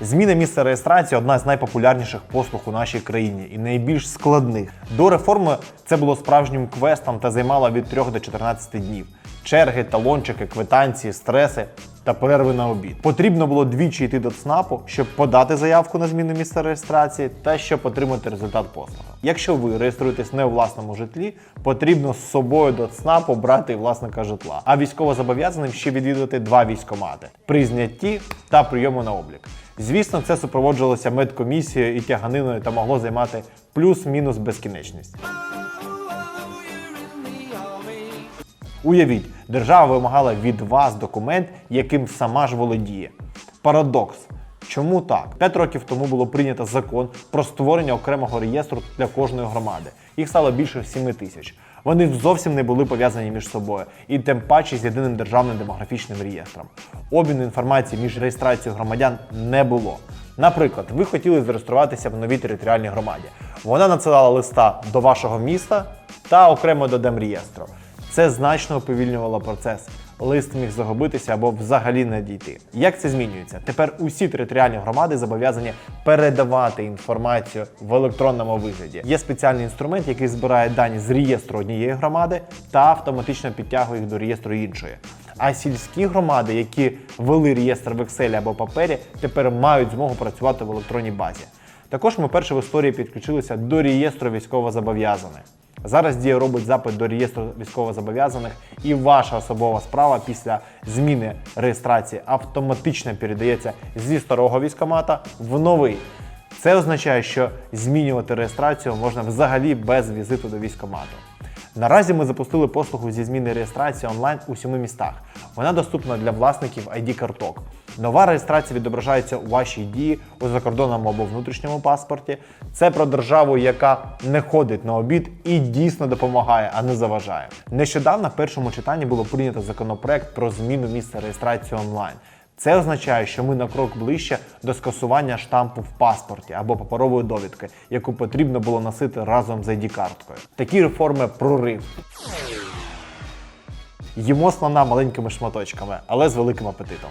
Зміна місця реєстрації одна з найпопулярніших послуг у нашій країні і найбільш складних. До реформи це було справжнім квестом та займало від 3 до 14 днів. Черги, талончики, квитанції, стреси та перерви на обід. Потрібно було двічі йти до ЦНАПу, щоб подати заявку на зміну місця реєстрації та щоб отримати результат послуги. Якщо ви реєструєтесь не у власному житлі, потрібно з собою до ЦНАПу брати власника житла. А військовозобов'язаним ще відвідувати два військомати при знятті та прийому на облік. Звісно, це супроводжувалося медкомісією і тяганиною та могло займати плюс-мінус безкінечність. Уявіть, держава вимагала від вас документ, яким сама ж володіє. Парадокс. Чому так? П'ять років тому було прийнято закон про створення окремого реєстру для кожної громади. Їх стало більше 7 тисяч. Вони зовсім не були пов'язані між собою, і тим паче з єдиним державним демографічним реєстром. Обміну інформації між реєстрацією громадян не було. Наприклад, ви хотіли зареєструватися в новій територіальній громаді. Вона надсилала листа до вашого міста та окремо до Демреєстру. Це значно уповільнювало процес. Лист міг загубитися або взагалі не дійти. Як це змінюється? Тепер усі територіальні громади зобов'язані передавати інформацію в електронному вигляді. Є спеціальний інструмент, який збирає дані з реєстру однієї громади та автоматично підтягує їх до реєстру іншої. А сільські громади, які вели реєстр в Excel або папері, тепер мають змогу працювати в електронній базі. Також ми перші в історії підключилися до реєстру військовозобов'язаних. Зараз дія робить запит до реєстру військовозобов'язаних, і ваша особова справа після зміни реєстрації автоматично передається зі старого військомата в новий. Це означає, що змінювати реєстрацію можна взагалі без візиту до військомату. Наразі ми запустили послугу зі зміни реєстрації онлайн у семи містах. Вона доступна для власників ID-карток. Нова реєстрація відображається у вашій дії у закордонному або внутрішньому паспорті. Це про державу, яка не ходить на обід і дійсно допомагає, а не заважає. Нещодавно в першому читанні було прийнято законопроект про зміну місця реєстрації онлайн. Це означає, що ми на крок ближче до скасування штампу в паспорті або паперової довідки, яку потрібно було носити разом з ID-карткою. Такі реформи прорив. Їмо слона маленькими шматочками, але з великим апетитом.